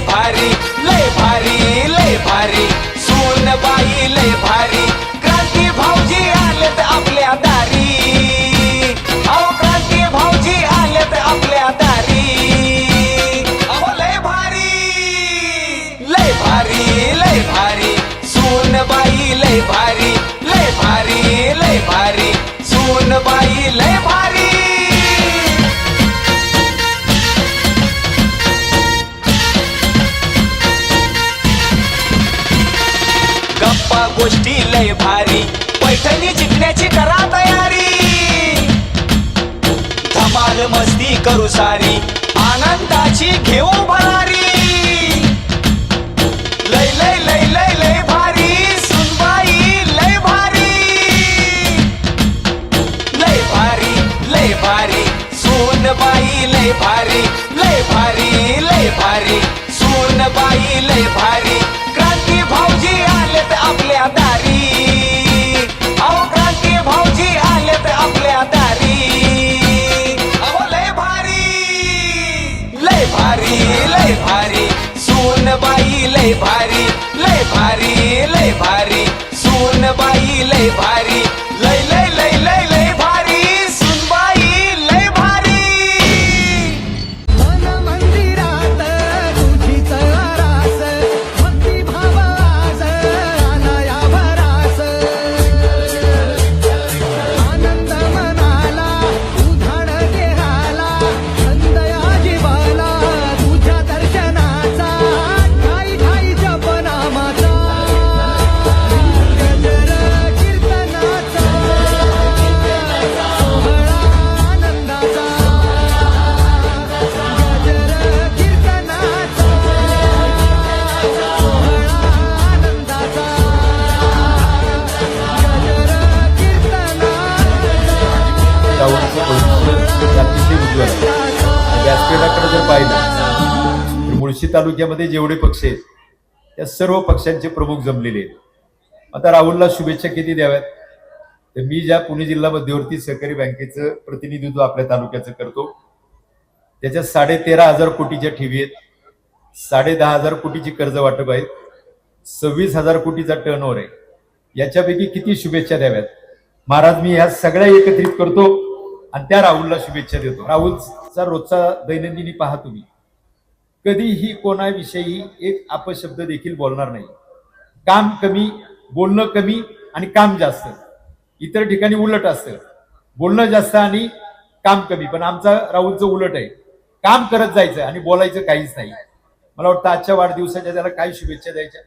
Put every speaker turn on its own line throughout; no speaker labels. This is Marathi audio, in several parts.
भारी लय भारी. पैठणी जिंकण्याची करा तयारी. धमाल मस्ती करू सारी. आनंदाची घेऊ भरारी.
जर पाहिलं तर मुळशी तालुक्यामध्ये जेवढे पक्ष आहेत त्या सर्व पक्षांचे प्रमुख जमलेले आहेत. आता राहुलला शुभेच्छा किती द्याव्यात? तर मी ज्या पुणे जिल्हा मध्यवर्ती सहकारी बँकेचं प्रतिनिधित्व आपल्या तालुक्याचं करतो त्याच्यात साडे तेरा हजार कोटीच्या ठेवी आहेत साडे दहा हजार कोटीची कर्ज वाटप आहेत सव्वीस हजार कोटीचा टर्न ओव्हर आहे. याच्यापैकी किती शुभेच्छा द्याव्यात? महाराज मी ह्या सगळ्या एकत्रित करतो आणि त्या राहुलला शुभेच्छा देतो. राहुल राहुलचा रोजचा दैनंदिनी पहा तुम्ही. कधीही कोणाविषयी एक अपशब्द देखील बोलणार नाही. काम कमी बोलणं कमी आणि काम जास्त. इतर ठिकाणी उलट असतं. बोलणं जास्त आणि काम कमी. पण आमचा राहुलचं उलट आहे. काम करत जायचं आणि बोलायचं काहीच नाही. मला वाटतं आजच्या वाढदिवसाच्या त्याला काय शुभेच्छा द्यायच्या.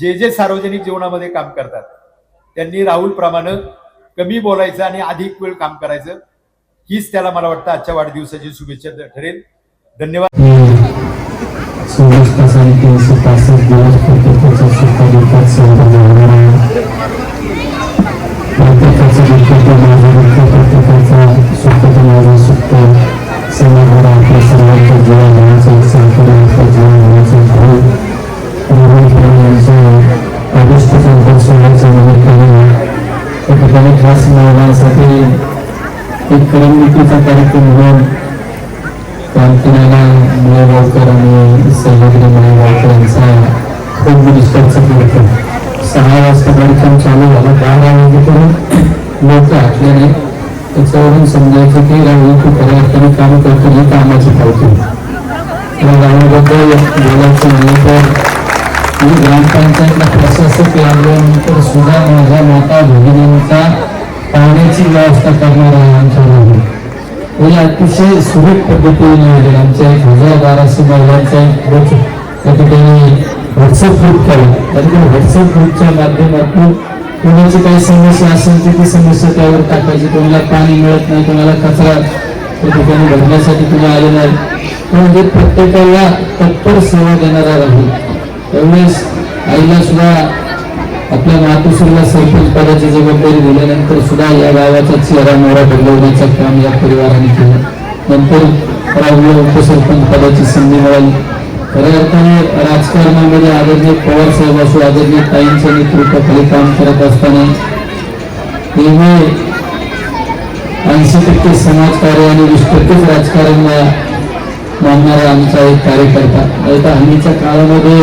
जे जे सार्वजनिक जीवनामध्ये काम करतात त्यांनी राहुल प्रमाणे कमी बोलायचं आणि अधिक वेळ काम करायचं. हीच त्याला मला वाटतं आजच्या वाढदिवसाची शुभेच्छा ठरेल. धन्यवाद.
चोवीस तासांनी तीनशे पासष्ट दिवस एक करमणुकीचा कार्यक्रम घेऊन क्रांतीनाना मुळगावकर आणि सह्याद्री मुळगावकर यांचा खूप निष्ठाचा कार्यक्रम. सहा वाजता कार्यक्रम चालू झाला. बारा वाजेपर्यंत लोक आटल्याने त्याच्यावरून समजायचं की राहुल तू खऱ्या अर्थाने काम करतो ही कामाची पावती. या गावाबद्दल बोलायचं म्हणलं तर मी ग्रामपंचायतला प्रशासक लागल्यानंतर सुद्धा माझ्या माता भगिनींचा पाण्याची व्यवस्था करणार आहे आमच्या म्हणजे अतिशय सुरेख पद्धतीने नियोजन आमच्या एक हजार बाराशे महिलांचा एक त्या ठिकाणी व्हॉट्सअप ग्रुप केला. त्या व्हॉट्सअप ग्रुपच्या माध्यमातून कोणाची काही समस्या असेल तर ती समस्या त्यावर टाकायची. कोणाला पाणी मिळत नाही कोणाला कचरा त्या ठिकाणी भरण्यासाठी तुम्ही आले नाही. म्हणजे प्रत्येकाला तत्पर सेवा देणारा राहील त्यावेळेस आईला सुद्धा आपल्या मातोश्रीला सरपंच पदाची जबाबदारी दिल्यानंतर सुद्धा या गावाचा चेहरा मोहरा बदलवण्याचं काम या परिवाराने केलं. नंतर राहुल उपसरपंच पदाची संधी मिळाली. खऱ्या अर्थाने राजकारणामध्ये आदरणीय पवार साहेब असो आदरणीय ताईंच्या नेतृत्वाखाली काम करत असताना नेहमी ऐंशी टक्के समाजकार्य आणि वीस टक्केच मानणारा आमचा एक कार्यकर्ता. आता हल्लीच्या काळामध्ये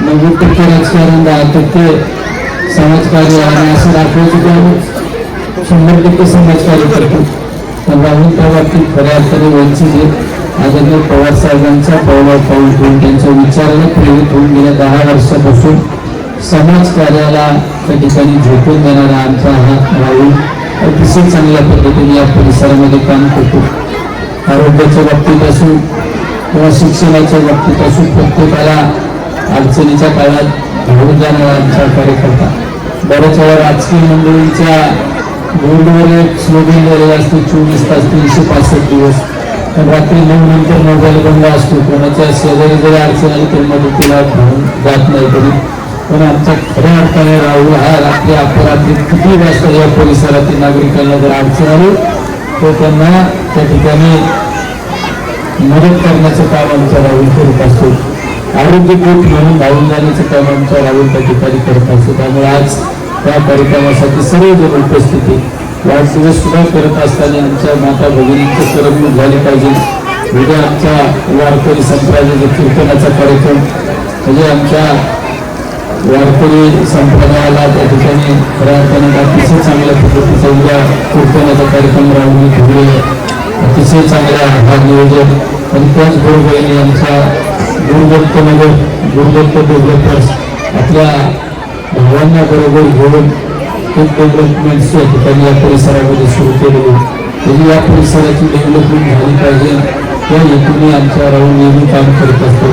नव्वद टक्के राजकारण दहा टक्के समाजकार्य आणि असं दाखवायचं की आम्ही. शंभर टक्के समाजकार्य करतो. पण राहुल त्या बाबतीत खऱ्या अर्थाने वंचित आहेत. आदरणीय पवार साहेबांचा पावला पाऊल ठेवून त्यांच्या विचाराने प्रेरित होऊन गेल्या दहा वर्षापासून समाजकार्याला त्या ठिकाणी झोपून देणारा आमचा हा राहुल अतिशय चांगल्या पद्धतीने या परिसरामध्ये काम करतो. आरोग्याच्या बाबतीत असो किंवा शिक्षणाच्या बाबतीत असो प्रत्येकाला अडचणीच्या काळात धावून जाणारा आमचा कार्यकर्ता बऱ्याच वेळा राजकीय मंडळींच्या बोर्डवर एक स्लोगन झालेला असतो चोवीस तास तीनशे पासष्ट दिवस. पण रात्री नऊ नंतर मोबाईल बंद असतो. कोणाच्या शेजारी जरी अडचण आली तर मदतीला घेऊन जात नाही तरी पण आमच्या खऱ्या अर्थाने राहुल हा रात्री अपराधी किती वाजता या परिसरातील नागरिकांना जर अडचण आली तर त्यांना त्या ठिकाणी मदत करण्याचं काम आमचा राहुल करत असतो आरोग्य कोट म्हणून धावून जाण्याचं काम आमच्या राहुल त्या ठिकाणी करत असतो. त्यामुळे आज त्या कार्यक्रमासाठी सर्वजण उपस्थित वाढदिवस सुद्धा करत असताना आमच्या माता भगिनींचे करमणूक झाली पाहिजे. उद्या आमच्या वारकरी संप्रदायाचा कीर्तनाचा कार्यक्रम. म्हणजे आमच्या वारकरी संप्रदायाला त्या ठिकाणी खऱ्या अर्थाने अतिशय चांगल्या पद्धतीचा उद्या कीर्तनाचा कार्यक्रम राहून ठेवले अतिशय चांगला हा नियोजन आणि त्याचबरोबर आमच्या आमचा नगर गुरुदत्त डेव्हलपर्स आपल्या भावांना बरोबर घेऊन खूप डेव्हलपमेंट्स या ठिकाणी या परिसरामध्ये सुरू केलेले म्हणजे या परिसराची डेव्हलपमेंट झाली पाहिजे. त्या हेतूने आमच्या राहून नेहमी काम करत असतो.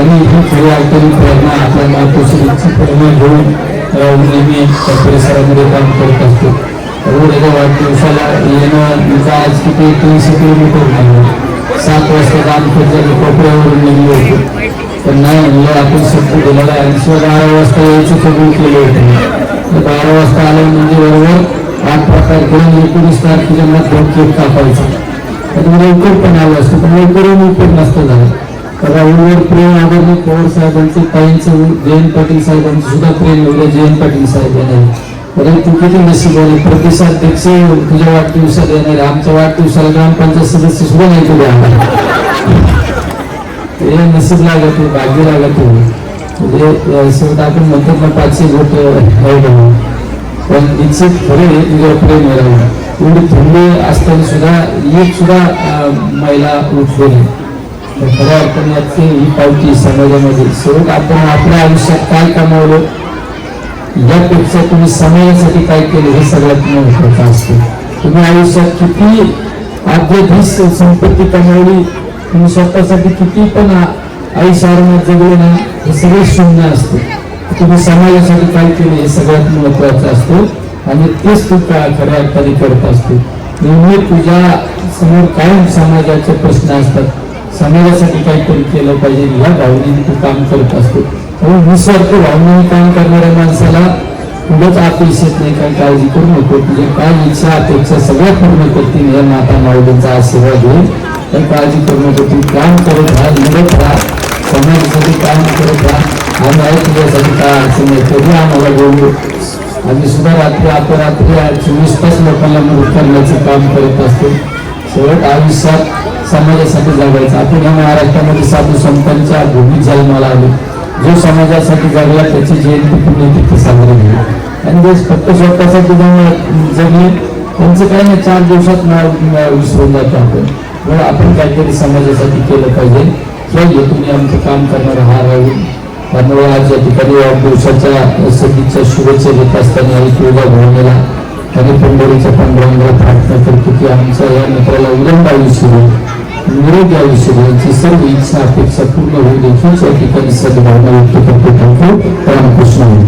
आणि ही खऱ्या अर्थाने प्रेरणा आपल्या मातोश्रीची प्रेरणा घेऊन राहून नेहमी त्या परिसरामध्ये काम करत असतो. त्याच्या वाढदिवसाला येणं म्हणजे आज किती तीनशे किलोमीटर नाही सात वाजता काम करता कोपऱ्यावरून निघलो होतो. पण नाही म्हणलं आपण शब्द दिलेला आहे. ऐंशी बारा वाजता यायचं सगळं केलं होतं. बारा वाजता आलं म्हणजे बरोबर आठ प्रकार करून एकोणीस तारखेच्या मध्ये केक कापायचा. तर लवकर पण आलं असतं पण लवकरही उपयोग नसतं झालं. तर राहुलवर प्रेम आदरणीय पवार साहेबांचे ताईंचं जयंत पाटील साहेबांचं सुद्धा प्रेम एवढं जयंत पाटील साहेब येणार बरं तू किती प्रतिसाद आहे. येऊन तुझ्या वाढदिवसाला येणार आहे. आमच्या वाढदिवसाला ग्रामपंचायत सदस्य सुद्धा नाही तुझ्या आम्हाला हे नशीब लागत हो भाग्य लागत हो म्हणजे सगळं आपण म्हणतो ना पाचशे गोट आहे पण निश्चित खरे तुझ्या प्रेम मिळालं एवढी थंडी असताना सुद्धा एक सुद्धा महिला उठलेली खऱ्या अर्थाने याची ही पावती समाजामध्ये. शेवट आपण आपल्या आयुष्यात काय कमावलं? यापेक्षा तुम्ही समाजासाठी काय केलं हे सगळ्यात महत्वाचं असतं. तुम्ही आयुष्यात किती अध्याधीश संपत्ती कमावली तुम्ही स्वतःसाठी किती पण आयुष्य आरामात जगले ना हे सगळे शून्य असते. तुम्ही समाजासाठी काय केलं हे सगळ्यात महत्वाचं असतो आणि तेच तू का खऱ्या अर्थाने करत असतो? नेहमी तुझ्या समोर कायम समाजाचे प्रश्न असतात. समाजासाठी काहीतरी केलं पाहिजे या भावनेने तू काम करत असतो. म्हणून निस्वार्थ भावनेने काम करणाऱ्या माणसाला उगाच अपेक्षित येत नाही काही काळजी करू नको. तुझ्या काय इच्छा अपेक्षा सगळ्या पूर्ण करतील या माता माऊलींचा आशीर्वाद घेऊन काही काळजी करू नको. तू काम करत राहा निघत राहा. समाजासाठी काम करत राहा. आम्ही आहे तुझ्यासाठी काय अडचण नाही. तरी आम्हाला बोलू आम्ही सुद्धा रात्री अपरात्री चोवीस तास लोकांना मदत करण्याचं काम करत असतो. शेवट आयुष्यात समाजासाठी जगायचं. आपण या महाराष्ट्रामध्ये साधू संतांच्या भूमीत जन्माला आलो. जो समाजासाठी जगला त्याची जयंती पुण्यतिथी साजरी झाली आणि देश फक्त स्वतःसाठी जाऊन जगले त्यांचं काही नाही चार दिवसात नाव विसरून जातो आपण. म्हणून आपण काहीतरी समाजासाठी केलं पाहिजे. या हेतूने आमचं काम करणार हा राहील. त्यामुळे आज या ठिकाणी वाढदिवसाच्या सगळीच्या शुभेच्छा देत असताना आणि तुळजा भवनेला आणि पंढरीच्या पांडुरंगाला प्रार्थना करतो की आमच्या या मित्राला उलंब आयुष्य होईल. mmoja alisematisaji saa sakuna ulifunza akikanisa la Wanaorthodoksi Watakatifu wa Kusini